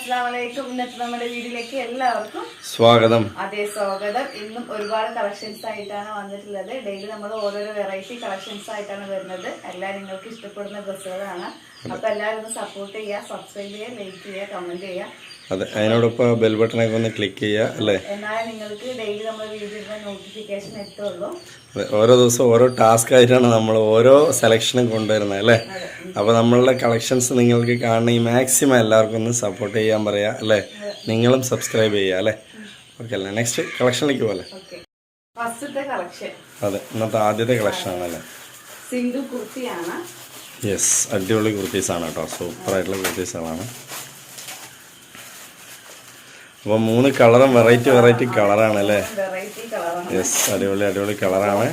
അസ്സാം വലൈക്കും ഇന്നത്തെ നമ്മുടെ വീട്ടിലേക്ക് എല്ലാവർക്കും സ്വാഗതം. അതെ സ്വാഗതം. ഇന്നും ഒരുപാട് കളക്ഷൻസ് ആയിട്ടാണ് വന്നിട്ടുള്ളത്. ഡെയിലി നമ്മൾ ഓരോരോ വെറൈറ്റി കളക്ഷൻസ് ആയിട്ടാണ് വരുന്നത്. എല്ലാം നിങ്ങൾക്ക് ഇഷ്ടപ്പെടുന്ന ഡ്രസ്സുകളാണ്. അപ്പൊ എല്ലാവരും സപ്പോർട്ട് ചെയ്യുക സബ്സ്ക്രൈബ് ചെയ്യുക ലൈക്ക് ചെയ്യുക കമന്റ് ചെയ്യുക. അതെ അതിനോടൊപ്പം ബെൽ ബട്ടണൊക്കെ ഒന്ന് ക്ലിക്ക് ചെയ്യുക അല്ലേ? അതെ ഓരോ ദിവസവും ഓരോ ടാസ്ക് ആയിട്ടാണ് നമ്മൾ ഓരോ സെലക്ഷനും കൊണ്ടുവരുന്നത് അല്ലേ? അപ്പോൾ നമ്മളുടെ കളക്ഷൻസ് നിങ്ങൾക്ക് കാണണമെങ്കിൽ മാക്സിമം എല്ലാവർക്കും ഒന്ന് സപ്പോർട്ട് ചെയ്യാൻ പറയുക അല്ലേ? നിങ്ങളും സബ്സ്ക്രൈബ് ചെയ്യുക അല്ലേ? ഓക്കെ അല്ലേ? നെക്സ്റ്റ് കളക്ഷനിലേക്ക് പോലെ അതെ ഇന്നത്തെ ആദ്യത്തെ കളക്ഷൻ ആണല്ലേ യെസ് അടിപൊളി കുർത്തീസാണ് കേട്ടോ. സൂപ്പറായിട്ടുള്ള കുർത്തീസുകളാണ് അപ്പോൾ മൂന്ന് കളറും വെറൈറ്റി വെറൈറ്റി കളറാണ്. അല്ലേ യെസ് അടിപൊളി അടിപൊളി കളറാണ്.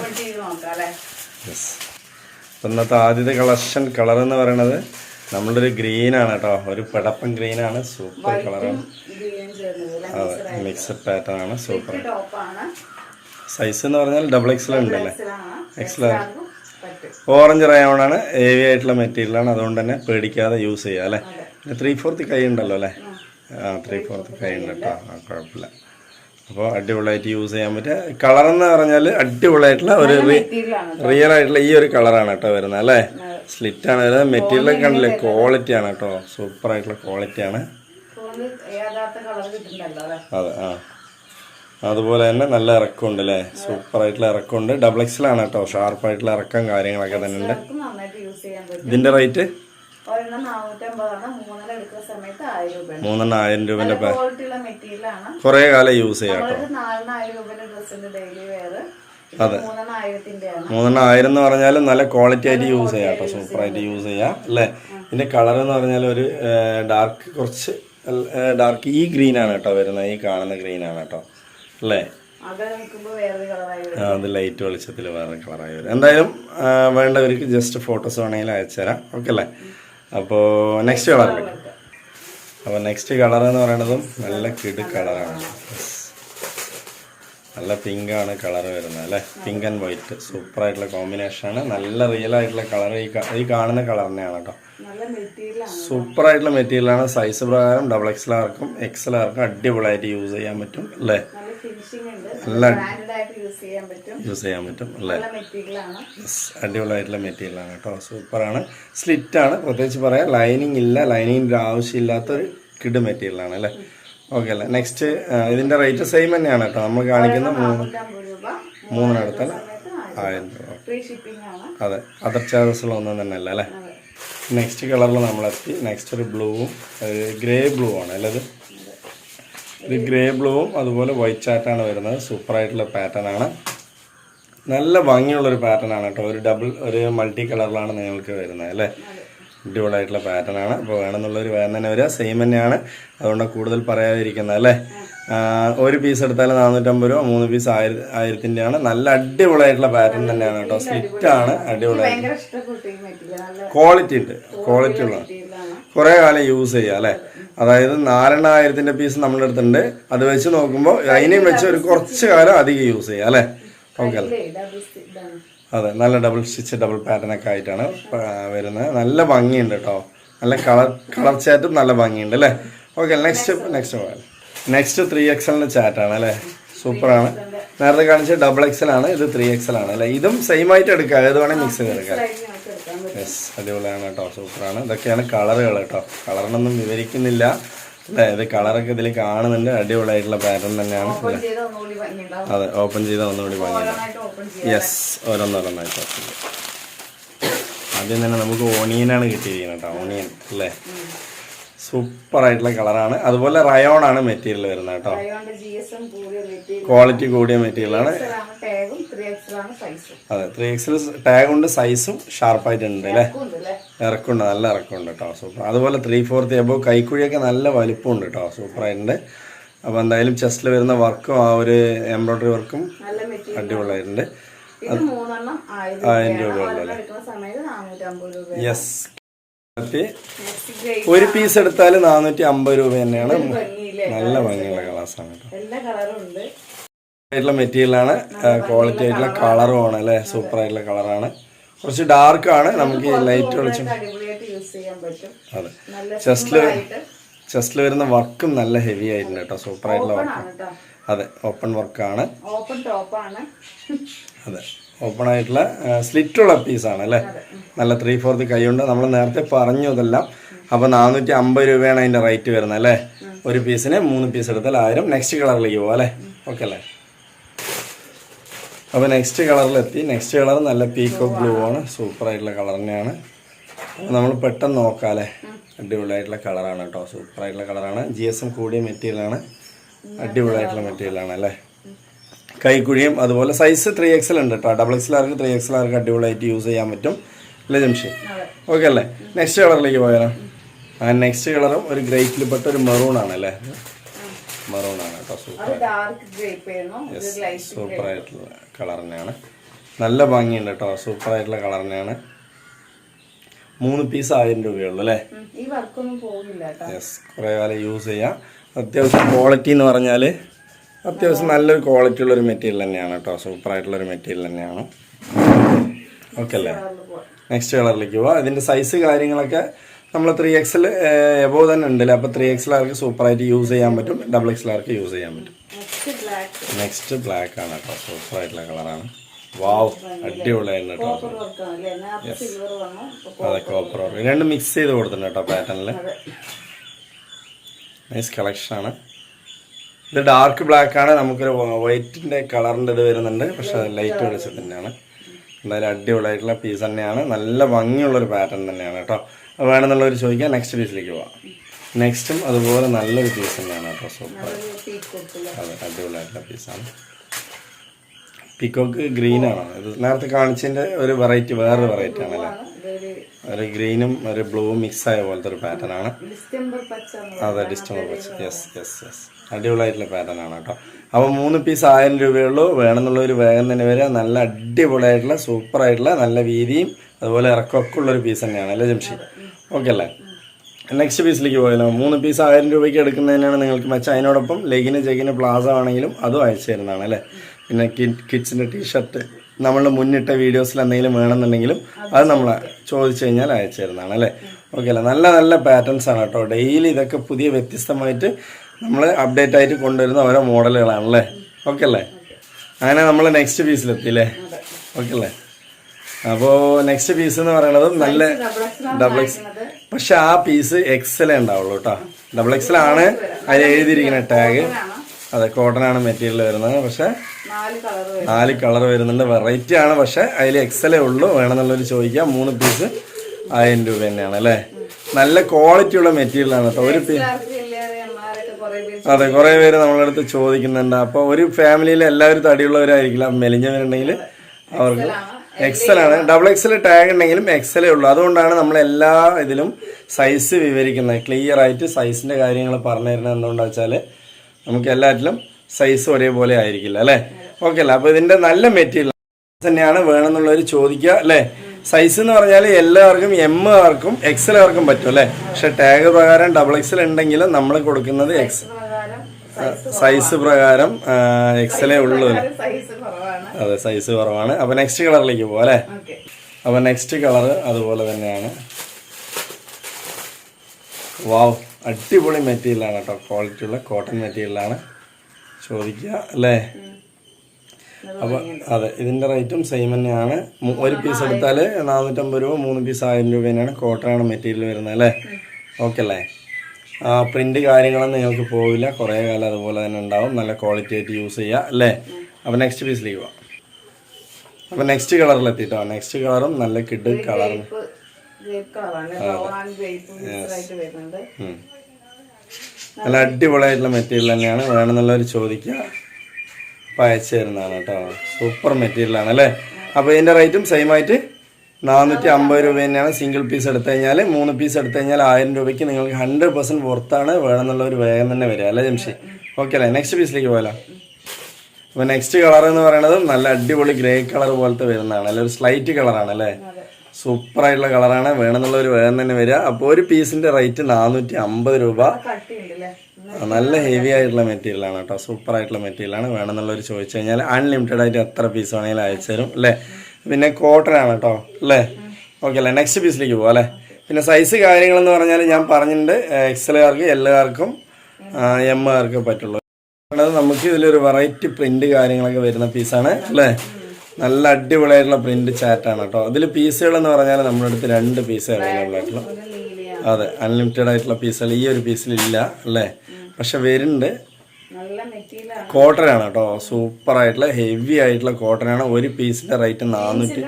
യെസ് അപ്പം ഇന്നത്തെ ആദ്യത്തെ കളക്ഷൻ കളർ എന്ന് പറയുന്നത് നമ്മളുടെ ഒരു ഗ്രീൻ ആണ് കേട്ടോ. ഒരു പടപ്പൻ ഗ്രീൻ ആണ്. സൂപ്പർ കളറാണ്. അതെ മിക്സഡ് പാറ്റേൺ ആണ്. സൂപ്പർ സൈസ് എന്ന് പറഞ്ഞാൽ ഡബിൾ എക്സൽ ഉണ്ടല്ലേ? എക്സൽ ഓറഞ്ച് റയോൺ ആണ്. ഹെവി ആയിട്ടുള്ള മെറ്റീരിയലാണ് അതുകൊണ്ട് തന്നെ പേടിക്കാതെ യൂസ് ചെയ്യാം അല്ലേ? ത്രീ ഫോർത്ത് കൈ ഉണ്ടല്ലോ അല്ലേ? ത്രീ ഫോർത്ത് ഫൈവ് ഉണ്ട് കേട്ടോ ആ കുഴപ്പമില്ല. അപ്പോൾ അടിപൊളിയായിട്ട് യൂസ് ചെയ്യാൻ പറ്റുക കളർ എന്ന് പറഞ്ഞാൽ അടിപൊളിയായിട്ടുള്ള ഒരു റിയൽ ആയിട്ടുള്ള ഈ ഒരു കളറാണ് കേട്ടോ വരുന്നത് അല്ലേ? സ്ലിറ്റ് ആണ് വരുന്നത്. മെറ്റീരിയൽ കണ്ടില്ലേ? ക്വാളിറ്റി ആണ് കേട്ടോ. സൂപ്പർ ആയിട്ടുള്ള ക്വാളിറ്റി ആണ്. അതെ ആ. അതുപോലെ തന്നെ നല്ല ഇറക്കമുണ്ട് അല്ലേ? സൂപ്പർ ആയിട്ടുള്ള ഇറക്കമുണ്ട്. ഡബിൾ എക്സിലാണ് കേട്ടോ. ഷാർപ്പായിട്ടുള്ള ഇറക്കം കാര്യങ്ങളൊക്കെ തന്നെ ഉണ്ട് ഇതിന്റെ റേറ്റ് ഒരെണ്ണം നാനൂറ്റമ്പതാണ് മൂന്നെണ്ണം എടുക്കുന്ന സമയത്ത് ആയിരം രൂപ മൂന്നെണ്ണം ആയിരം രൂപന്റെ ക്വാളിറ്റിയുള്ള കുറേ കാലം യൂസ് ചെയ്യാം അതെ നാലെണ്ണം ആയിരം ഡ്രസ്സിന്റെ ഡെയിലി വെയർ മൂന്നെണ്ണം ആയിരം എന്ന് പറഞ്ഞാൽ നല്ല ക്വാളിറ്റി ആയിട്ട് യൂസ് ചെയ്യാം കേട്ടോ സൂപ്പർ ആയിട്ട് യൂസ് ചെയ്യാം അല്ലേ? ഇതിന്റെ കളർ എന്ന് പറഞ്ഞാൽ ഒരു ഡാർക്ക് കുറച്ച് ഡാർക്ക് ഈ ഗ്രീൻ ആണ് കേട്ടോ വരുന്നത് ഈ കാണുന്ന ഗ്രീൻ ആണ് കേട്ടോ അല്ലേ? അത് ലൈറ്റ് വെളിച്ചത്തിൽ വേറെ കളറായി വരും. എന്തായാലും വേണ്ടവർക്ക് ജസ്റ്റ് ഫോട്ടോസ് വേണമെങ്കിൽ അയച്ചു തരാം ഓക്കെ അല്ലേ അപ്പോൾ നെക്സ്റ്റ് കളർ അപ്പോൾ നെക്സ്റ്റ് കളർ എന്ന് പറയുന്നതും നല്ല കിട് കളറാണ് നല്ല പിങ്ക് ആണ് കളർ വരുന്നത് അല്ലേ? പിങ്ക് ആൻഡ് വൈറ്റ് സൂപ്പർ ആയിട്ടുള്ള കോമ്പിനേഷൻ ആണ്. നല്ല റിയൽ ആയിട്ടുള്ള കളർ ഈ ഈ കാണുന്ന കളർ തന്നെയാണ് കേട്ടോ സൂപ്പർ ആയിട്ടുള്ള മെറ്റീരിയലാണ് സൈസ് പ്രകാരം ഡബിൾ എക്സ് ആർക്കും എക്സ് ആർക്കും അടിപൊളിയായിട്ട് യൂസ് ചെയ്യാൻ പറ്റും അല്ലേ? യൂസ് ചെയ്യാൻ പറ്റും. അല്ലേ? നല്ല മെറ്റീരിയലാണ്. അടിപൊളിയായിട്ടുള്ള കേട്ടോ. സൂപ്പറാണ്. സ്ലിറ്റാണ് പ്രത്യേകിച്ച് പറയാം ലൈനിങ് ഇല്ല. ലൈനിങ്ങിന്റെ ആവശ്യമില്ലാത്തൊരു കിഡ് മെറ്റീരിയലാണ് അല്ലേ? ഓക്കെ അല്ലേ? നെക്സ്റ്റ് ഇതിന്റെ റേറ്റ് സെയിം തന്നെയാണ് കേട്ടോ. നമ്മൾ കാണിക്കുന്ന മൂന്ന് മൂന്നിനടുത്തല്ല? ആയിരം രൂപ. അതെ. അതർ ചാർജസുകളൊന്നും തന്നെ അല്ല അല്ലേ. നെക്സ്റ്റ് കളറിൽ നമ്മളെത്തി. നെക്സ്റ്റ് ഒരു ബ്ലൂവും ഗ്രേ ബ്ലൂ ആണ് അല്ലത് ഇത് ഗ്രേ ബ്ലൂവും അതുപോലെ വൈറ്റ് ചാറ്റാണ് വരുന്നത്. സൂപ്പറായിട്ടുള്ള പാറ്റേൺ ആണ്. നല്ല ഭംഗിയുള്ളൊരു പാറ്റേൺ ആണ് കേട്ടോ. ഒരു ഡബിൾ ഒരു മൾട്ടി കളറിലാണ് നിങ്ങൾക്ക് വരുന്നത് അല്ലേ? അടിപൊളിയായിട്ടുള്ള പാറ്റേൺ ആണ്. അപ്പോൾ വേണമെന്നുള്ളൊരു വേദന തന്നെ വരിക. സെയിം തന്നെയാണ്. അതുകൊണ്ട് കൂടുതൽ പറയാതിരിക്കുന്നത് അല്ലേ? ഒരു പീസ് എടുത്താൽ നാനൂറ്റമ്പത് രൂപ മൂന്ന് പീസ് ആയിര ആയിരത്തിന്റെയാണ് നല്ല അടിപൊളിയായിട്ടുള്ള പാറ്റേൺ തന്നെയാണ് കേട്ടോ. സ്ലിറ്റ് ആണ്. അടിപൊളിയായിട്ട്. ക്വാളിറ്റി ഉണ്ട്. ക്വാളിറ്റി ഉള്ള. കുറേ കാലം യൂസ് ചെയ്യാം അല്ലേ? അതായത് നാലെണ്ണായിരത്തിന്റെ പീസ് നമ്മുടെ അടുത്തുണ്ട്. അത് വെച്ച് നോക്കുമ്പോൾ അതിനെയും വെച്ച് ഒരു കുറച്ച് കാലം അധികം യൂസ് ചെയ്യാം അല്ലേ? ഓക്കെ അല്ലേ? അതെ നല്ല ഡബിൾ സ്റ്റിച്ച് ഡബിൾ പാറ്റേൺ ഒക്കെ ആയിട്ടാണ് വരുന്നത്. നല്ല ഭംഗിയുണ്ട് കേട്ടോ നല്ല കളർ കളർ ചാറ്റും നല്ല ഭംഗിയുണ്ട് അല്ലേ? ഓക്കെ നെക്സ്റ്റ് നെക്സ്റ്റ് പോയാൽ നെക്സ്റ്റ് ത്രീ എക്സലിന്റെ ചാറ്റാണ് അല്ലേ? സൂപ്പറാണ് നേരത്തെ കാണിച്ച ഡബിൾ എക്സൽ ആണ് ഇത് ത്രീ എക്സൽ ആണ് അല്ലേ? ഇതും സെയിം ആയിട്ട് എടുക്കാം ഏത് വേണമെങ്കിൽ മിക്സ് ചെയ്ത് യെസ് അടിപൊളിയാണ് കേട്ടോ സൂപ്പറാണ്. ഇതൊക്കെയാണ് കളറുകൾ കേട്ടോ. കളറിനൊന്നും വിവരിക്കുന്നില്ല. അല്ലേ ഇത് കളറൊക്കെ ഇതിൽ കാണുന്നുണ്ട്. അടിപൊളിയായിട്ടുള്ള പാറ്റേൺ തന്നെയാണ്. അതെ ഓപ്പൺ ചെയ്ത ഒന്നുകൂടി വാങ്ങിയത് യെസ് ഓരോന്നോരോന്നായിട്ട് ആദ്യം തന്നെ നമുക്ക് ഓണിയനാണ് കിട്ടിയിരിക്കുന്നത് കേട്ടോ ഓണിയൻ അല്ലേ? സൂപ്പർ ആയിട്ടുള്ള കളറാണ്. അതുപോലെ റയോൺ ആണ് മെറ്റീരിയൽ വരുന്നത് കേട്ടോ. ക്വാളിറ്റി കൂടിയ മെറ്റീരിയൽ. മെറ്റീരിയലാണ് ആണ്. അതെ ത്രീ എക്സിൽ ടാഗ് ഉണ്ട് സൈസും ഷാർപ്പായിട്ടുണ്ട് അല്ലേ? ഇറക്കുണ്ട് നല്ല ഇറക്കമുണ്ട് കേട്ടോ സൂപ്പർ അതുപോലെ ത്രീ ഫോർത്ത് എബോ കൈക്കുഴിയൊക്കെ നല്ല വലിപ്പമുണ്ട് കേട്ടോ സൂപ്പറായിട്ടുണ്ട്. അപ്പോൾ എന്തായാലും ചെസ്റ്റിൽ വരുന്ന വർക്കും ആ ഒരു എംബ്രോയ്ഡറി വർക്കും അടിപൊളിയായിട്ടുണ്ട്. ആയിരം രൂപ യെസ് ഒരു പീസ് എടുത്താൽ നാനൂറ്റി അമ്പത് രൂപ തന്നെയാണ്. നല്ല ഭംഗിയുള്ള ഉണ്ട്. ആയിട്ടുള്ള മെറ്റീരിയലാണ് ക്വാളിറ്റി ആയിട്ടുള്ള കളറും ആണ്. അല്ലേ സൂപ്പർ ആയിട്ടുള്ള കളറാണ് കുറച്ച് ഡാർക്ക് ആണ്. നമുക്ക് ലൈറ്റ് വെളിച്ചം അതെ. ചെസ്റ്റിൽ ചെസ്റ്റിൽ വരുന്ന വർക്കും നല്ല ഹെവി ആയിട്ടുണ്ട് കേട്ടോ. സൂപ്പർ ആയിട്ടുള്ള വർക്ക് അതെ ഓപ്പൺ വർക്കാണ് ഓപ്പൺ ടോപ്പാണ് അതെ. ഓപ്പൺ ആയിട്ടുള്ള സ്ലിറ്റുള്ള പീസാണ് അല്ലേ? നല്ല ത്രീ ഫോർത്ത് കൈയുണ്ട്. നമ്മൾ നേരത്തെ പറഞ്ഞു ഇതെല്ലാം. അപ്പോൾ നാനൂറ്റി അമ്പത് രൂപയാണ് അതിന്റെ റേറ്റ് വരുന്നത് അല്ലേ? ഒരു പീസിന് മൂന്ന് പീസ് എടുത്താൽ ആയിരം. നെക്സ്റ്റ് കളറിലേക്ക് പോവാം അല്ലേ? ഓക്കെ അല്ലേ? അപ്പോൾ നെക്സ്റ്റ് കളറിലെത്തി നെക്സ്റ്റ് കളർ നല്ല പീക്കോ ബ്ലൂ ആണ്. സൂപ്പർ ആയിട്ടുള്ള കളർ തന്നെയാണ്. നമ്മൾ പെട്ടെന്ന് നോക്കാം അല്ലേ? അടിപൊളിയായിട്ടുള്ള കളറാണ് കേട്ടോ. സൂപ്പർ ആയിട്ടുള്ള കളറാണ് ജി എസ് എം കൂടിയ മെറ്റീരിയലാണ് അടിപൊളിയായിട്ടുള്ള മെറ്റീരിയലാണ് അല്ലേ? കൈക്കുഴിയും അതുപോലെ സൈസ് ത്രീ എക്സൽ ഉണ്ട് കേട്ടോ ഡബിൾ എക്സൽ ആർക്ക് ത്രീ എക്സൽ ആർക്ക് അടിപൊളിയായിട്ട് യൂസ് ചെയ്യാൻ പറ്റും. അല്ലേ ജംഷി? ഓക്കെ അല്ലേ? നെക്സ്റ്റ് കളറിലേക്ക് പോയാലോ. ആ നെക്സ്റ്റ് കളറും ഒരു ഗ്രേറ്റിൽ പെട്ട ഒരു മെറൂൺ ആണ് അല്ലേ? മെറൂൺ ആണ് കേട്ടോ സൂപ്പർ സൂപ്പർ ആയിട്ടുള്ള കളർ തന്നെയാണ്. നല്ല ഭംഗിയുണ്ട് കേട്ടോ സൂപ്പർ ആയിട്ടുള്ള കളർ തന്നെയാണ്. മൂന്ന് പീസ് ആയിരം രൂപയുള്ളൂ അല്ലേ? യെസ് കുറേ കാലം യൂസ് ചെയ്യാം. അത്യാവശ്യം ക്വാളിറ്റി എന്ന് പറഞ്ഞാൽ അത്യാവശ്യം നല്ലൊരു ക്വാളിറ്റി ഉള്ളൊരു മെറ്റീരിയൽ തന്നെയാണ് കേട്ടോ. സൂപ്പർ ആയിട്ടുള്ളൊരു മെറ്റീരിയൽ തന്നെയാണ്. ഓക്കെ അല്ലേ? നെക്സ്റ്റ് കളറിലേക്ക് പോവാം. ഇതിന്റെ സൈസ് കാര്യങ്ങളൊക്കെ നമ്മൾ ത്രീ എക്സൽ എബോ തന്നെ ഉണ്ടല്ലേ? അപ്പോൾ ത്രീ സൂപ്പർ സൂപ്പറായിട്ട് യൂസ് ചെയ്യാൻ പറ്റും? ഡബിൾ എക്സിലാർക്ക് യൂസ് ചെയ്യാൻ പറ്റും? നെക്സ്റ്റ് ബ്ലാക്ക് ആണ് കേട്ടോ. സൂപ്പർ ആയിട്ടുള്ള കളറാണ് വാവ് അടിപൊളിയായിരുന്നു കേട്ടോ അതെ. കോപ്പർ വർക്ക് രണ്ടും മിക്സ് ചെയ്ത് കൊടുത്തിട്ടുണ്ട് കേട്ടോ പാറ്റേണിൽ നൈസ് കളക്ഷനാണ് ഇത് ഡാർക്ക് ബ്ലാക്ക് ആണ്. നമുക്കൊരു വൈറ്റിന്റെ കളറിന്റെ ഇത് വരുന്നുണ്ട്. പക്ഷേ ലൈറ്റ് വെളിച്ചം തന്നെയാണ്. എന്തായാലും അടിപൊളിയായിട്ടുള്ള പീസ് തന്നെയാണ്. നല്ല ഭംഗിയുള്ളൊരു പാറ്റേൺ തന്നെയാണ് കേട്ടോ. അത് വേണമെന്നുള്ളവർ ചോദിക്കാം. നെക്സ്റ്റ് പീസിലേക്ക് പോവാം. നെക്സ്റ്റും അതുപോലെ നല്ലൊരു പീസ് തന്നെയാണ് കേട്ടോ. സൂപ്പർ അതെ അടിപൊളിയായിട്ടുള്ള പീസാണ് പിക്കോക്ക് ഗ്രീനാണ് ഇത് നേരത്തെ കാണിച്ചതിന്റെ ഒരു വെറൈറ്റി വേറൊരു വെറൈറ്റി ആണല്ലേ? ഒരു ഗ്രീനും ഒരു ബ്ലൂവും മിക്സ് ആയ പോലത്തെ ഒരു പാറ്റേൺ ആണ്. അതെ ഡിസ്റ്റംബർ പച്ച. യെസ് യെസ് യെസ് അടിപൊളിയായിട്ടുള്ള പാറ്റേൺ ആണ് കേട്ടോ. അപ്പോൾ മൂന്ന് പീസ് ആയിരം രൂപയുള്ളൂ വേണമെന്നുള്ളൊരു വേഗം തന്നെ വരിക. നല്ല അടിപൊളിയായിട്ടുള്ള സൂപ്പർ ആയിട്ടുള്ള നല്ല വീതിയും അതുപോലെ ഇറക്കമൊക്കെ ഉള്ളൊരു പീസ് തന്നെയാണ്. അല്ലേ ജംഷി? ഓക്കെ അല്ലേ? നെക്സ്റ്റ് പീസിലേക്ക് പോയാലോ. മൂന്ന് പീസ് ആയിരം രൂപയ്ക്ക് എടുക്കുന്നതിനാണ് നിങ്ങൾക്ക് മെച്ചം അതിനോടൊപ്പം ലെഗിന് ചെഗിന് പ്ലാസ ആണെങ്കിലും അതും അയച്ചു തരുന്നതാണ് അല്ലേ? പിന്നെ കിഡ്സിന്റെ ടീഷർട്ട് നമ്മൾ മുന്നിട്ട വീഡിയോസിൽ എന്തെങ്കിലും വേണമെന്നുണ്ടെങ്കിലും അത് നമ്മൾ ചോദിച്ചു കഴിഞ്ഞാൽ അയച്ചു തരുന്നതാണ് അല്ലേ? ഓക്കെ അല്ലേ? നല്ല നല്ല പാറ്റേൺസ് ആണ് കേട്ടോ. ഡെയിലി ഇതൊക്കെ പുതിയ വ്യത്യസ്തമായിട്ട് നമ്മൾ അപ്ഡേറ്റ് ആയിട്ട് കൊണ്ടുവരുന്ന ഓരോ മോഡലുകളാണല്ലേ ഓക്കെ അല്ലേ? അങ്ങനെ നമ്മൾ നെക്സ്റ്റ് പീസിലെത്തി അല്ലേ? ഓക്കെ അല്ലേ? അപ്പോൾ നെക്സ്റ്റ് പീസ് എന്ന് പറയുന്നത് നല്ല ഡബിൾ എക്സ് പക്ഷെ ആ പീസ് എക്സലേ ഉണ്ടാവുള്ളൂ കേട്ടോ. ഡബിൾ എക്സലാണ് അതിൽ എഴുതിയിരിക്കുന്ന ടാഗ് അതെ കോട്ടൺ ആണ് മെറ്റീരിയൽ വരുന്നത്. പക്ഷെ നാല് കളർ വരുന്നുണ്ട്. വെറൈറ്റി ആണ് പക്ഷെ അതിൽ എക്സലേ ഉള്ളൂ. വേണമെന്നുള്ളവർ ചോദിക്കാം. മൂന്ന് പീസ് ആയിരം രൂപ തന്നെയാണ് അല്ലേ? നല്ല ക്വാളിറ്റി ഉള്ള മെറ്റീരിയൽ ആണ് ഒരു പീസ് അതെ കുറെ പേര് അതെ കുറേ പേര് നമ്മളെ അടുത്ത് ചോദിക്കുന്നുണ്ട്. അപ്പോൾ ഒരു ഫാമിലിയിൽ എല്ലാവരും തടിയുള്ളവരായിരിക്കില്ല. മെലിഞ്ഞവരുണ്ടെങ്കിൽ അവർക്ക് എക്സൽ ആണ്. ഡബിൾ എക്സൽ ടാഗ് ഉണ്ടെങ്കിലും എക്സലേ ഉള്ളൂ. അതുകൊണ്ടാണ് നമ്മൾ എല്ലാ ഇതിലും സൈസ് വിവരിക്കുന്നത്. ക്ലിയർ ആയിട്ട് സൈസിന്റെ കാര്യങ്ങൾ പറഞ്ഞു തരുന്നത് എന്തുകൊണ്ടാ വെച്ചാൽ നമുക്ക് എല്ലാറ്റിലും സൈസ് ഒരേപോലെ ആയിരിക്കില്ല അല്ലേ? ഓക്കെ അല്ലേ? അപ്പോൾ ഇതിന്റെ നല്ല മെറ്റീരിയൽ തന്നെയാണ് വേണമെന്നുള്ളവർ ചോദിക്കുക അല്ലേ? സൈസ് എന്ന് പറഞ്ഞാൽ എല്ലാവർക്കും എം ആർക്കും എക്സൽ ആർക്കും പറ്റും അല്ലേ? പക്ഷെ ടാഗ് പ്രകാരം ഡബിൾ എക്സൽ ഉണ്ടെങ്കിലും നമ്മൾ കൊടുക്കുന്നത് എക്സ് സൈസ് പ്രകാരം എക്സലേ ഉള്ളൂ. അതെ സൈസ് കുറവാണ്. അപ്പോൾ നെക്സ്റ്റ് കളറിലേക്ക് പോകാം അല്ലേ? അപ്പോൾ നെക്സ്റ്റ് കളർ അതുപോലെ തന്നെയാണ്. വാവ് അടിപൊളി മെറ്റീരിയലാണ് കേട്ടോ ക്വാളിറ്റി ഉള്ള കോട്ടൺ മെറ്റീരിയലാണ്. ചോദിക്കുക അല്ലേ? അപ്പോൾ അതെ ഇതിന്റെ റേറ്റും സെയിം തന്നെയാണ്. ഒരു പീസ് എടുത്താൽ നാനൂറ്റമ്പത് രൂപ മൂന്ന് പീസ് ആയിരം രൂപ തന്നെയാണ് ആണ് മെറ്റീരിയൽ വരുന്നത് അല്ലേ? ഓക്കെ അല്ലേ? ആ പ്രിന്റ് കാര്യങ്ങളൊന്നും നിങ്ങൾക്ക് പോവില്ല. കുറേ കാലം അതുപോലെ തന്നെ ഉണ്ടാവും. നല്ല ക്വാളിറ്റി ആയിട്ട് യൂസ് ചെയ്യുക അല്ലേ? അപ്പോൾ നെക്സ്റ്റ് പീസിലേക്ക് പോവാം. അപ്പോൾ നെക്സ്റ്റ് കളറിൽ എത്തിയിട്ടോ നെക്സ്റ്റ് കളറും നല്ല കിഡ് കളറും കളറാണ് നല്ല അടിപൊളിയായിട്ടുള്ള മെറ്റീരിയൽ തന്നെയാണ്. വേണമെന്നുള്ളവർ ചോദിക്കുക. അപ്പം അയച്ചു തരുന്നതാണ് കേട്ടോ. സൂപ്പർ മെറ്റീരിയലാണ് അല്ലേ? അപ്പോൾ ഇതിന്റെ റേറ്റും സെയിം ആയിട്ട് നാനൂറ്റി അമ്പത് രൂപ തന്നെയാണ് സിംഗിൾ പീസ് എടുത്തു കഴിഞ്ഞാൽ മൂന്ന് പീസ് എടുത്തു കഴിഞ്ഞാൽ ആയിരം രൂപയ്ക്ക് നിങ്ങൾക്ക് ഹൺഡ്രഡ് പെർസെന്റ് പുറത്താണ് വേണമെന്നുള്ളവർ വേഗം തന്നെ വരിക അല്ലേ ജംഷി? ഓക്കെ അല്ലേ? നെക്സ്റ്റ് പീസിലേക്ക് പോയാലോ. അപ്പോൾ നെക്സ്റ്റ് കളർ എന്ന് പറയുന്നത് നല്ല അടിപൊളി ഗ്രേ കളർ പോലത്തെ വരുന്നതാണ്. അല്ലെ ഒരു സ്ലൈറ്റ് കളറാണ് അല്ലേ? ആയിട്ടുള്ള കളറാണ്. വേണമെന്നുള്ളവർ വേഗം തന്നെ വരിക. അപ്പോൾ ഒരു പീസിന്റെ റേറ്റ് നാനൂറ്റി അമ്പത് രൂപ നല്ല ഹെവി ആയിട്ടുള്ള മെറ്റീരിയലാണ് കേട്ടോ. സൂപ്പർ ആയിട്ടുള്ള മെറ്റീരിയൽ ആണ് വേണമെന്നുള്ളവർ ചോദിച്ചു കഴിഞ്ഞാൽ അൺലിമിറ്റഡ് ആയിട്ട് എത്ര പീസ് വേണമെങ്കിലും അയച്ചു തരും അല്ലേ? പിന്നെ കോട്ടൺ ആണ് കേട്ടോ അല്ലേ? ഓക്കെ അല്ലേ? നെക്സ്റ്റ് പീസിലേക്ക് പോകാം അല്ലേ? പിന്നെ സൈസ് കാര്യങ്ങളെന്ന് പറഞ്ഞാൽ ഞാൻ പറഞ്ഞിട്ടുണ്ട്. എക്സലുകാർക്ക് എം ആർക്ക് പറ്റുള്ളൂ. നമുക്ക് ഇതിലൊരു വെറൈറ്റി പ്രിന്റ് കാര്യങ്ങളൊക്കെ വരുന്ന പീസാണ് അല്ലേ? നല്ല അടിപൊളിയായിട്ടുള്ള പ്രിന്റ് ചാറ്റാണ് കേട്ടോ. അതിൽ പീസുകൾ എന്ന് പറഞ്ഞാൽ നമ്മുടെ അടുത്ത് രണ്ട് പീസ് അവൈലബിൾ ആയിട്ടുള്ള അതെ അൺലിമിറ്റഡ് ആയിട്ടുള്ള പീസുകൾ ഈ ഒരു പീസിലില്ല അല്ലേ? പക്ഷെ വരുന്നുണ്ട്. കോട്ടൺ ആണ്. കേട്ടോ. സൂപ്പർ ആയിട്ടുള്ള ഹെവി ആയിട്ടുള്ള കോട്ടൺ ആണ്. ഒരു പീസിന്റെ റേറ്റ് നാനൂറ്റി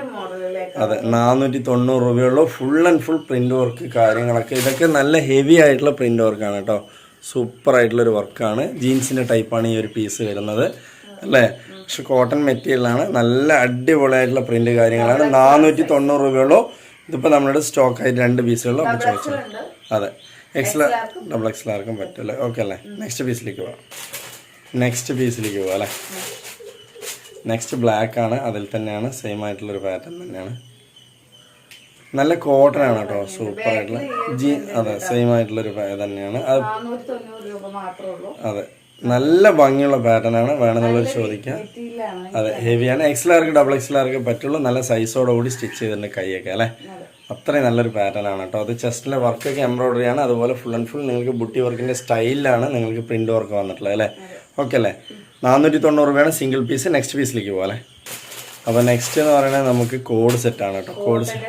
അതെ നാനൂറ്റി തൊണ്ണൂറ് രൂപയുള്ള. Full and full print work കാര്യങ്ങളൊക്കെ. ഇതൊക്കെ നല്ല ഹെവി ആയിട്ടുള്ള പ്രിന്റ് വർക്കാണ് കേട്ടോ. സൂപ്പർ ആയിട്ടുള്ള ഒരു വർക്കാണ് ജീൻസിന്റെ ടൈപ്പാണ് ഈ ഒരു പീസ് വരുന്നത്. അല്ലേ? പക്ഷെ കോട്ടൺ മെറ്റീരിയലാണ് നല്ല അടിപൊളിയായിട്ടുള്ള പ്രിന്റ് കാര്യങ്ങളാണ്. നാനൂറ്റി തൊണ്ണൂറ് രൂപയുള്ളൂ. ഇതിപ്പോൾ നമ്മളുടെ സ്റ്റോക്കായിട്ട് രണ്ട് പീസുകളിലും ഒക്കെ ചോദിച്ചു? അതെ. എക്സ് ഡബിൾ എക്സ് ആർക്കും പറ്റുമല്ലേ ഓക്കെ അല്ലേ? നെക്സ്റ്റ് പീസിലേക്ക് പോവാം. നെക്സ്റ്റ് പീസിലേക്ക് പോവാം അല്ലേ? നെക്സ്റ്റ് ബ്ലാക്ക് ആണ്. അതിൽ തന്നെയാണ്. സെയിം ആയിട്ടുള്ളൊരു പാറ്റേൺ തന്നെയാണ്. നല്ല കോട്ടൺ ആണ് കേട്ടോ. സൂപ്പർ ആയിട്ടുള്ള ജീ അതെ സെയിം ആയിട്ടുള്ളൊരു തന്നെയാണ്. അത് അതെ. നല്ല ഭംഗിയുള്ള പാറ്റേൺ ആണ് വേണമെന്നുള്ളത് ചോദിക്കാം. അതെ ഹെവിയാണ് എക്സലാർക്ക് ഡബിൾ എക്സലാർക്ക് പറ്റുള്ളൂ. നല്ല സൈസോടുകൂടി സ്റ്റിച്ച് ചെയ്തിട്ടുണ്ട് കൈയൊക്കെ അല്ലേ? അത്രയും നല്ലൊരു പാറ്റേൺ ആണ് കേട്ടോ. അത് ചെസ്റ്റിലെ വർക്കൊക്കെ എംബ്രോയിഡറി ആണ്. അതുപോലെ ഫുൾ ആൻഡ് ഫുൾ നിങ്ങൾക്ക് ബുട്ടി വർക്കിന്റെ സ്റ്റൈലിലാണ് നിങ്ങൾക്ക് പ്രിന്റ് വർക്ക് വന്നിട്ടുള്ളത് അല്ലേ? ഓക്കെ അല്ലേ? നാനൂറ്റി തൊണ്ണൂറ് രൂപയാണ് സിംഗിൾ പീസ് നെക്സ്റ്റ് പീസിലേക്ക് പോകാം അല്ലേ? അപ്പോൾ നെക്സ്റ്റ് എന്ന് പറയുന്നത് നമുക്ക് കോഡ് സെറ്റ് ആണ് കേട്ടോ. കോഡ് സെറ്റ്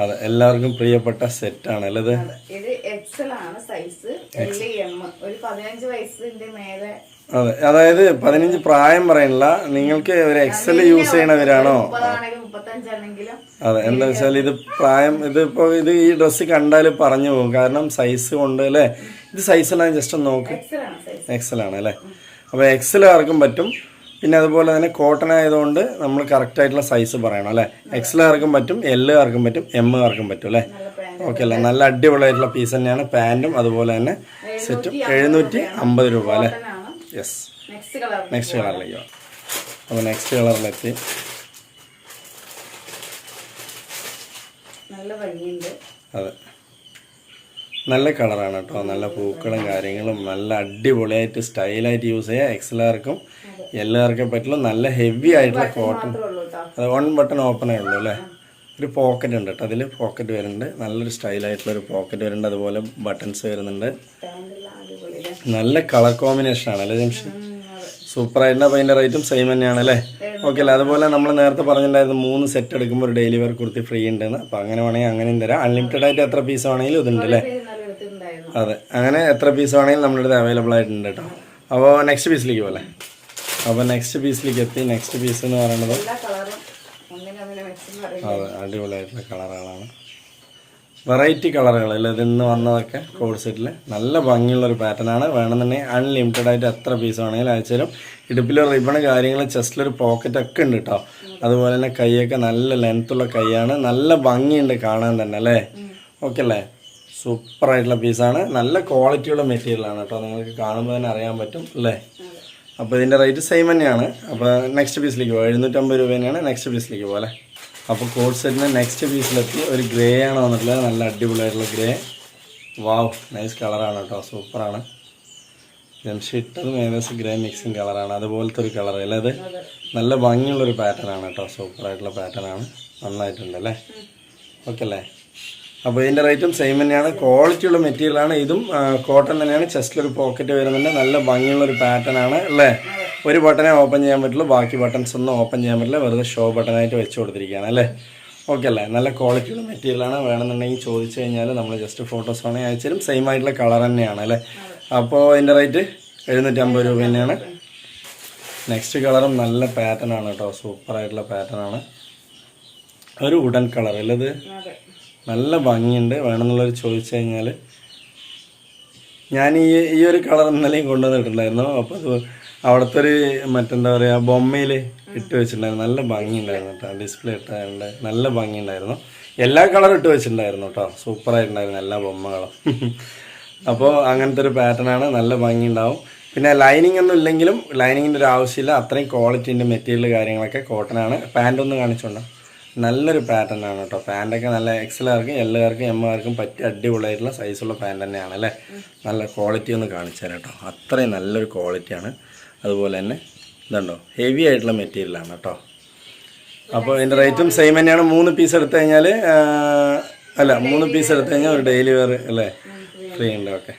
അതെ എല്ലാവർക്കും പ്രിയപ്പെട്ട സെറ്റ് ആണ് അല്ലേ ഇത് എക്സൽ ആണ് സൈസ് എൽ എം ഒരു പതിനഞ്ച് വയസ്സിന്റെ മേലെ. അതെ. അതായത് പതിനഞ്ച് പ്രായം പറയണില്ല നിങ്ങൾക്ക് ഒരു എക്സൽ യൂസ് ചെയ്യണവരാണോ? അതെ. എന്താ വെച്ചാൽ ഇത് പ്രായം ഇതിപ്പോ ഇത് ഈ ഡ്രസ്സ് കണ്ടാൽ പറഞ്ഞു പോകും. കാരണം സൈസ് കൊണ്ട് അല്ലേ? ഇത് സൈസ് ഞാൻ ജസ്റ്റ് ഒന്ന് നോക്ക്. എക്സൽ ആണ് അല്ലേ? അപ്പോൾ എക്സൽ ആർക്കും പറ്റും. പിന്നെ അതുപോലെ തന്നെ കോട്ടൺ ആയതുകൊണ്ട് നമ്മൾ കറക്റ്റ് ആയിട്ടുള്ള സൈസ് പറയണം അല്ലേ? എക്സൽ ആർക്കും പറ്റും എൽ ആർക്കും പറ്റും എം ആർക്കും പറ്റും അല്ലേ? ഓക്കെ അല്ല? നല്ല അടിപൊളിയായിട്ടുള്ള പീസ് തന്നെയാണ്. പാന്റും അതുപോലെ തന്നെ സെറ്റും. എഴുന്നൂറ്റി അമ്പത് രൂപ അല്ലേ? യെസ് നെക്സ്റ്റ് കളറിലേക്ക് പോകാം അപ്പോൾ നെക്സ്റ്റ് കളറിലെത്തി അതെ. നല്ല കളറാണ് കേട്ടോ. നല്ല പൂക്കളും കാര്യങ്ങളും നല്ല അടിപൊളിയായിട്ട് സ്റ്റൈലായിട്ട് യൂസ് ചെയ്യുക എക്സലാർക്കും എല്ലാവർക്കും പറ്റുള്ളൂ നല്ല ഹെവി ആയിട്ടുള്ള കോട്ടൺ അത് വൺ ബട്ടൺ ഓപ്പണേ ഉള്ളൂ അല്ലേ? ഒരു പോക്കറ്റ് ഉണ്ട് കേട്ടോ. അതിൽ പോക്കറ്റ് വരുന്നുണ്ട്. നല്ലൊരു സ്റ്റൈലായിട്ടുള്ള ഒരു പോക്കറ്റ് വരുന്നുണ്ട്. അതുപോലെ ബട്ടൺസ് വരുന്നുണ്ട്? നല്ല കളർ കോമ്പിനേഷൻ ആണ് അല്ലേ ജംഷൻ ആയിട്ട് അപ്പോൾ അതിന്റെ റേറ്റും സെയിം തന്നെയാണ് അല്ലേ? ഓക്കെ അല്ലേ? അതുപോലെ നമ്മൾ നേരത്തെ പറഞ്ഞിട്ടുണ്ടായിരുന്നു മൂന്ന് സെറ്റ് എടുക്കുമ്പോൾ ഒരു ഡെയിലി വെയർ കുർത്തി ഫ്രീ ഉണ്ടെന്ന്. അപ്പോൾ അങ്ങനെ വേണമെങ്കിൽ അങ്ങനെയും തരാം. അൺലിമിറ്റഡ് ആയിട്ട് എത്ര പീസ് വേണമെങ്കിലും ഇതുണ്ട് അല്ലേ? അതെ. അങ്ങനെ എത്ര പീസ് വേണമെങ്കിലും നമ്മുടെ അടുത്ത് അവൈലബിൾ ആയിട്ടുണ്ട് കേട്ടോ. അപ്പോൾ നെക്സ്റ്റ് പീസിലേക്ക് പോലെ അപ്പോൾ നെക്സ്റ്റ് പീസിലേക്ക് എത്തി. നെക്സ്റ്റ് പീസ് എന്ന് പറയുന്നത് എല്ലാ കളറും ഒന്നിനൊന്നിനെ വെച്ചെന്ന് പറയുന്നത് അതെ അടിപൊളിയായിട്ടുള്ള കളറുകളാണ്. വെറൈറ്റി കളറുകൾ അല്ലേ? ഇതിന്ന് വന്നതൊക്കെ കോഡ് സെറ്റിൽ നല്ല ഭംഗിയുള്ള ഒരു പാറ്റേൺ ആണ്. വേണമെന്നുണ്ടെങ്കിൽ അൺലിമിറ്റഡ് ആയിട്ട് എത്ര പീസ് വേണമെങ്കിലും അയച്ചാലും ഇടുപ്പിൽ റിബൺ കാര്യങ്ങൾ ചെസ്റ്റിലൊരു പോക്കറ്റ് ഒക്കെ ഉണ്ട് കേട്ടോ അതുപോലെ തന്നെ കൈയൊക്കെ നല്ല ലെങ്ത്തുള്ള കൈയാണ്. നല്ല ഭംഗിയുണ്ട് കാണാൻ തന്നെ അല്ലേ? ഓക്കെ അല്ലേ? സൂപ്പർ ആയിട്ടുള്ള പീസാണ് നല്ല ക്വാളിറ്റിയുള്ള മെറ്റീരിയലാണ് കേട്ടോ നിങ്ങൾക്ക് കാണുമ്പോൾ തന്നെ അറിയാൻ പറ്റും അല്ലേ? അപ്പോൾ ഇതിന്റെ റേറ്റ് സെയിം തന്നെയാണ്. അപ്പോൾ നെക്സ്റ്റ് പീസിലേക്ക് പോകാം എഴുന്നൂറ്റമ്പത് രൂപ തന്നെയാണ് നെക്സ്റ്റ് പീസിലേക്ക് പോലെ അപ്പോൾ കോഡ് സെറ്റിന് നെക്സ്റ്റ് പീസിലെത്തി ഒരു ഗ്രേ ആണ് വന്നിട്ടുള്ളത്. നല്ല അടിപൊളിയായിട്ടുള്ള ഗ്രേ വാവ് നൈസ് കളറാണ് കേട്ടോ. സൂപ്പറാണ് ജംഷിട്ടതും ഏകദേശം ഗ്രേ മിക്സിങ് കളറാണ് അതുപോലത്തെ ഒരു കളർ അല്ലേ അത്? നല്ല ഭംഗിയുള്ളൊരു പാറ്റേൺ ആണ് കേട്ടോ. സൂപ്പറായിട്ടുള്ള പാറ്റേൺ ആണ്. നന്നായിട്ടുണ്ട് അല്ലേ? ഓക്കെ അല്ലേ? അപ്പോൾ ഇതിന്റെ റേറ്റും സെയിം തന്നെയാണ്. ക്വാളിറ്റിയുള്ള മെറ്റീരിയലാണ് ഇതും കോട്ടൺ തന്നെയാണ്. ചെസ്റ്റിലൊരു പോക്കറ്റ് വരുന്നുണ്ട്. നല്ല ഭംഗിയുള്ളൊരു പാറ്റേൺ ആണ് അല്ലേ? ഒരു ബട്ടനെ ഓപ്പൺ ചെയ്യാൻ പറ്റുള്ളൂ. ബാക്കി ബട്ടൺസ് ഒന്നും ഓപ്പൺ ചെയ്യാൻ പറ്റില്ല. വെറുതെ ഷോ ബട്ടനായിട്ട് വെച്ച് കൊടുത്തിരിക്കുകയാണ് അല്ലേ? ഓക്കെ അല്ലേ? നല്ല ക്വാളിറ്റിയുള്ള മെറ്റീരിയലാണ് വേണമെന്നുണ്ടെങ്കിൽ ചോദിച്ചു കഴിഞ്ഞാൽ നമ്മൾ ജസ്റ്റ് ഫോട്ടോസ് വേണമെങ്കിൽ അയച്ചാലും സെയിം ആയിട്ടുള്ള കളർ തന്നെയാണ് അല്ലേ? അപ്പോൾ ഇതിന്റെ റേറ്റ് എഴുന്നൂറ്റി അമ്പത് രൂപ തന്നെയാണ്. നെക്സ്റ്റ് കളറും നല്ല പാറ്റേൺ ആണ് കേട്ടോ. സൂപ്പർ ആയിട്ടുള്ള പാറ്റേൺ ആണ്. ഒരു ഉടൻ കളർ അല്ലേ ഇത്? നല്ല ഭംഗിയുണ്ട്. വേണമെന്നുള്ളവർ ചോദിച്ചു കഴിഞ്ഞാൽ ഞാൻ ഈ ഈ ഒരു കളർ ഇന്നലെയും കൊണ്ടുവന്നിട്ടുണ്ടായിരുന്നു. അപ്പോൾ അത് അവിടുത്തെ ഒരു മറ്റെന്താ പറയുക ബൊമ്മയിൽ ഇട്ട് വെച്ചിട്ടുണ്ടായിരുന്നു. നല്ല ഭംഗിയുണ്ടായിരുന്നു കേട്ടോ. ഡിസ്പ്ലേ ഇട്ടുണ്ട് നല്ല ഭംഗിയുണ്ടായിരുന്നു. എല്ലാ കളറും ഇട്ട് വെച്ചിട്ടുണ്ടായിരുന്നു കേട്ടോ. സൂപ്പറായിട്ടുണ്ടായിരുന്നു എല്ലാ ബൊമ്മകളും. അപ്പോൾ അങ്ങനത്തെ ഒരു പാറ്റേൺ ആണ്. നല്ല ഭംഗിയുണ്ടാവും. പിന്നെ ലൈനിങ് ഒന്നും ഇല്ലെങ്കിലും ലൈനിങ്ങിന്റെ ഒരു ആവശ്യമില്ല. അത്രയും ക്വാളിറ്റിന്റെ മെറ്റീരിയൽ കാര്യങ്ങളൊക്കെ കോട്ടൺ ആണ്. പാന്റ് ഒന്ന് കാണിച്ചോണ്ടോ. നല്ലൊരു പാറ്റേൺ ആണ് കേട്ടോ. പാന്റൊക്കെ നല്ല എക്സലാർക്കും എല്ലാവർക്കും എമ്മുകാർക്കും പറ്റിയ അടിപൊളിയായിട്ടുള്ള സൈസുള്ള പാന്റ് തന്നെയാണ് അല്ലേ? നല്ല ക്വാളിറ്റി ഒന്ന് കാണിച്ചു തരാം കേട്ടോ. അത്രയും നല്ലൊരു ക്വാളിറ്റിയാണ് അതുപോലെ തന്നെ ഇതുണ്ടോ? ഹെവി ആയിട്ടുള്ള മെറ്റീരിയലാണ് കേട്ടോ അപ്പോൾ ഇതിന്റെ റേറ്റും സെയിം തന്നെയാണ്. മൂന്ന് പീസ് എടുത്തു കഴിഞ്ഞാൽ അല്ല മൂന്ന് പീസ് എടുത്തു കഴിഞ്ഞാൽ ഒരു ഡെയിലി വെയർ അല്ലേ? ഫ്രീ ഉണ്ട് ഓക്കെ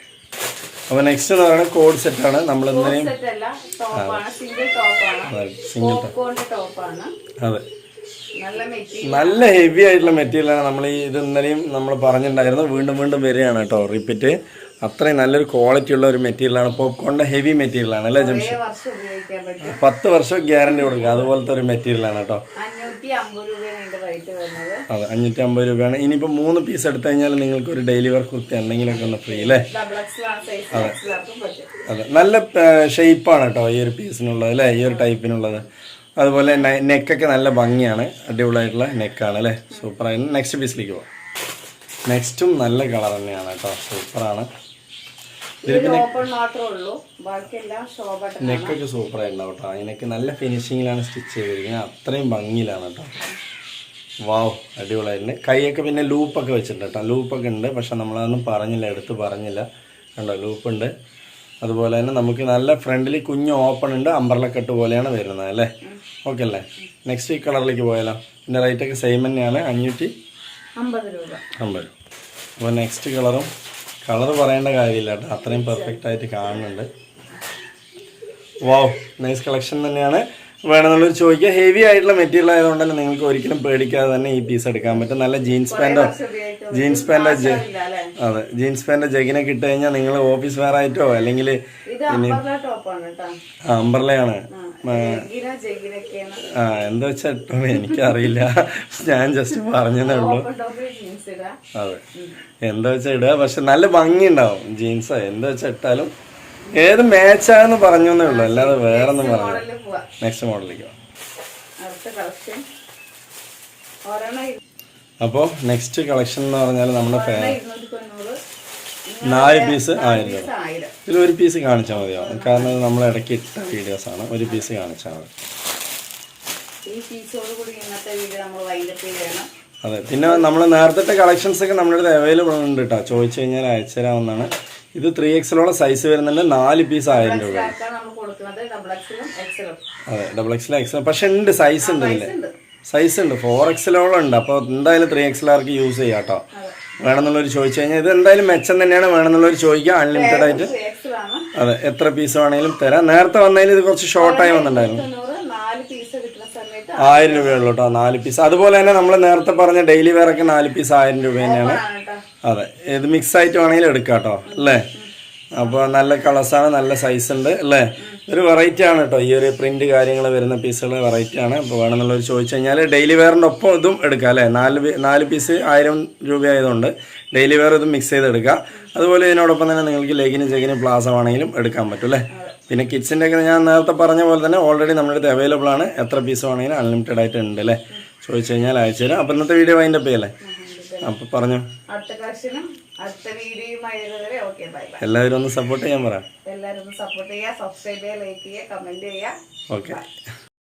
അപ്പോൾ നെക്സ്റ്റ് എന്ന് പറയുന്നത് കോഡ് സെറ്റാണ് നമ്മൾ ഇന്നലെയും സിംഗിൾ ടോപ്പാണ് അതെ നല്ല ഹെവി ആയിട്ടുള്ള മെറ്റീരിയലാണ് നമ്മൾ ഈ ഇത് ഇന്നലെയും നമ്മൾ പറഞ്ഞിട്ടുണ്ടായിരുന്നു. വീണ്ടും വീണ്ടും വരികയാണ് കേട്ടോ റിപ്പീറ്റ് അത്രയും നല്ലൊരു ക്വാളിറ്റി ഉള്ള ഒരു മെറ്റീരിയലാണ് പോപ്കോണിന്റെ ഹെവി മെറ്റീരിയലാണ് അല്ലേ ജംഷി? പത്ത് വർഷം ഗ്യാരണ്ടി കൊടുക്കുക. അതുപോലത്തെ ഒരു മെറ്റീരിയലാണ് കേട്ടോ. അതെ അഞ്ഞൂറ്റി അമ്പത് രൂപയാണ്. ഇനിയിപ്പോൾ മൂന്ന് പീസ് എടുത്തു കഴിഞ്ഞാൽ നിങ്ങൾക്ക് ഒരു ഡെയിലി വർക്ക് കുർത്തി എന്തെങ്കിലുമൊക്കെ ഒന്ന് ഫ്രീ അല്ലേ? അതെ. അതെ. നല്ല ഷേപ്പാണ് കേട്ടോ ഈ ഒരു പീസിനുള്ളത് അല്ലേ? ഈ ഒരു ടൈപ്പിനുള്ളത് അതുപോലെ നെക്കൊക്കെ നല്ല ഭംഗിയാണ്. അടിപൊളിയായിട്ടുള്ള നെക്കാണ് അല്ലേ? സൂപ്പറായിട്ട് നെക്സ്റ്റ് പീസിലേക്ക് പോകാം നെക്സ്റ്റും നല്ല കളർ തന്നെയാണ് കേട്ടോ. സൂപ്പറാണ് ഇതിൽ സൂപ്പർ ആയിട്ടുണ്ടാവും നെക്കൊക്കെ കേട്ടോ. അതിനൊക്കെ നല്ല ഫിനിഷിങ്ങിലാണ് സ്റ്റിച്ച് ചെയ്തിരിക്കുന്നത്. അത്രയും ഭംഗിയിലാണ് കേട്ടോ. വാവ് അടിപൊളിയായിട്ടുണ്ട്. കൈയൊക്കെ പിന്നെ ലൂപ്പൊക്കെ വെച്ചിട്ടുണ്ട് കേട്ടോ. ലൂപ്പൊക്കെ ഉണ്ട്. പക്ഷെ നമ്മളതൊന്നും പറഞ്ഞില്ല എടുത്ത് പറഞ്ഞില്ല. കണ്ടോ ലൂപ്പുണ്ട് അതുപോലെ തന്നെ നമുക്ക് നല്ല ഫ്രണ്ടിൽ കുഞ്ഞ് ഓപ്പൺ ഉണ്ട്. അമ്പർല കെട്ട് പോലെയാണ് വരുന്നത് അല്ലേ? ഓക്കെ അല്ലേ? നെക്സ്റ്റ് ഈ കളറിലേക്ക് പോയാലോ. ഇതിന്റെ റേറ്റൊക്കെ സെയിം തന്നെയാണ്. അഞ്ഞൂറ്റി അമ്പത് രൂപ. അമ്പത് അപ്പോൾ നെക്സ്റ്റ് കളറും കളർ പറയേണ്ട കാര്യമില്ല കേട്ടോ. അത്രയും പെർഫെക്റ്റ് ആയിട്ട് കാണുന്നുണ്ട്. വാവ് നൈസ് കളക്ഷൻ തന്നെയാണ്. വേണമെന്നുള്ളത് ചോദിക്കുക ഹെവി ആയിട്ടുള്ള മെറ്റീരിയൽ ആയതുകൊണ്ട് തന്നെ നിങ്ങൾക്ക് ഒരിക്കലും പേടിക്കാതെ തന്നെ ഈ പീസ് എടുക്കാൻ പറ്റും. നല്ല ജീൻസ് പാന്റോ ജീൻസ് പാന്റോ അതെ. ജീൻസ് പാന്റോ ജഗിനെ കിട്ടുകഴിഞ്ഞാൽ കഴിഞ്ഞാൽ നിങ്ങൾ ഓഫീസ് വെയർ ആയിട്ടോ അല്ലെങ്കിൽ അമ്പർലയാണ്. ആ എന്താ വെച്ചാൽ എനിക്കറിയില്ല. ഞാൻ ജസ്റ്റ് പറഞ്ഞതേ ഉള്ളൂ. അതെ. എന്താ വെച്ചാൽ ഇടുക പക്ഷെ നല്ല ഭംഗി ഉണ്ടാവും ജീൻസ് എന്താ വെച്ചാൽ ഇട്ടാലും ഏത് മാച്ചാന്ന് പറഞ്ഞേ ഉള്ളൂ. അല്ലാതെ വേറെ ഒന്നും പറഞ്ഞു നെക്സ്റ്റ് മോഡലിലേക്ക് അപ്പോൾ നെക്സ്റ്റ് കളക്ഷൻ എന്ന് പറഞ്ഞാൽ നമ്മുടെ ഫാൻ നാല് പീസ് ആയിരം രൂപ. ഇത് ഇതിൽ ഒരു പീസ് കാണിച്ചാൽ മതിയോ? കാരണം നമ്മൾ ഇടയ്ക്ക് ഇട്ട ആണ്. ഒരു പീസ് കാണിച്ചാൽ മതി. അതെ. പിന്നെ നമ്മൾ നേരത്തെ കളക്ഷൻസ് ഒക്കെ നമ്മുടെ അടുത്ത് അവൈലബിൾ ഉണ്ട് കേട്ടോ ചോദിച്ചു കഴിഞ്ഞാൽ അയച്ചുതരാമെന്നാണ് ഇത് ത്രീ എക്സലോളം സൈസ് വരുന്നുണ്ട്. നാല് പീസ് ആയിരം രൂപ അതെ. ഡബിൾ എക്സിലും എക്സിലും പക്ഷെ ഉണ്ട് സൈസ് ഉണ്ട് ഇതിൽ സൈസ് ഉണ്ട്. ഫോർ എക്സലോളം ഉണ്ട്. അപ്പോൾ എന്തായാലും ത്രീ എക്സലാർക്ക് യൂസ് ചെയ്യാം കേട്ടോ വേണമെന്നുള്ളവർ ചോദിച്ചു കഴിഞ്ഞാൽ ഇത് എന്തായാലും മെച്ചം തന്നെയാണ് വേണമെന്നുള്ളവർ ചോദിക്കുക. അൺലിമിറ്റഡ് ആയിട്ട്. അതെ എത്ര പീസ് വേണമെങ്കിലും തരാം. നേരത്തെ വന്നതിൽ ഇത് കുറച്ച് ഷോർട്ടായി വന്നിട്ടുണ്ടായിരുന്നു. ആയിരം രൂപയുള്ളൂ കേട്ടോ നാല് പീസ് അതുപോലെ തന്നെ നമ്മൾ നേരത്തെ പറഞ്ഞ ഡെയിലി വെയർ ഒക്കെ നാല് പീസ് ആയിരം രൂപ തന്നെയാണ്. അതെ ഇത് മിക്സ് ആയിട്ട് വേണമെങ്കിലും എടുക്കാം കേട്ടോ അല്ലേ അപ്പോൾ നല്ല കളേഴ്സാണ് നല്ല സൈസ് ഉണ്ട് അല്ലേ? ഒരു വെറൈറ്റി ആണ് കേട്ടോ ഈ ഒരു പ്രിന്റ് കാര്യങ്ങൾ വരുന്ന പീസുകൾ വെറൈറ്റി ആണ്. അപ്പോൾ വേണമെന്നുള്ളവർ ചോദിച്ചു കഴിഞ്ഞാൽ ഡെയിലി വെയറിന്റെ ഒപ്പം ഇതും എടുക്കാം അല്ലേ? നാല് നാല് പീസ് ആയിരം രൂപ ആയതുകൊണ്ട് ഡെയിലി വെയർ ഇതും മിക്സ് ചെയ്ത് എടുക്കാം അതുപോലെ ഇതിനോടൊപ്പം തന്നെ നിങ്ങൾക്ക് ലെഗിന് ചെഗിന് പ്ലാസ വേണമെങ്കിലും എടുക്കാൻ പറ്റും അല്ലേ? പിന്നെ കിഡ്സിന്റെ ഒക്കെ ഞാൻ നേരത്തെ പറഞ്ഞ പോലെ തന്നെ ഓൾറെഡി നമ്മുടെ അടുത്ത് അവൈലബിൾ ആണ്. എത്ര പീസ് വേണമെങ്കിലും അൺലിമിറ്റഡ് ആയിട്ട് ഉണ്ട് അല്ലേ? ചോദിച്ചു കഴിഞ്ഞാൽ അയച്ചു തരാം അപ്പോൾ ഇന്നത്തെ വീഡിയോ വൈൻഡപ്പ് ചെയ്യല്ലേ അപ്പോൾ പറഞ്ഞു. അടുത്ത വീഡിയോയുമായി വരെ ഓക്കെ ബൈ ബൈ. എല്ലാവരും ഒന്ന് സപ്പോർട്ട് ചെയ്യാൻ പറ. എല്ലാവരും ഒന്ന് സപ്പോർട്ട് ചെയ്യുക സബ്സ്ക്രൈബ് ചെയ്യുക ലൈക്ക് ചെയ്യുക കമന്റ് ചെയ്യുക. ഓക്കെ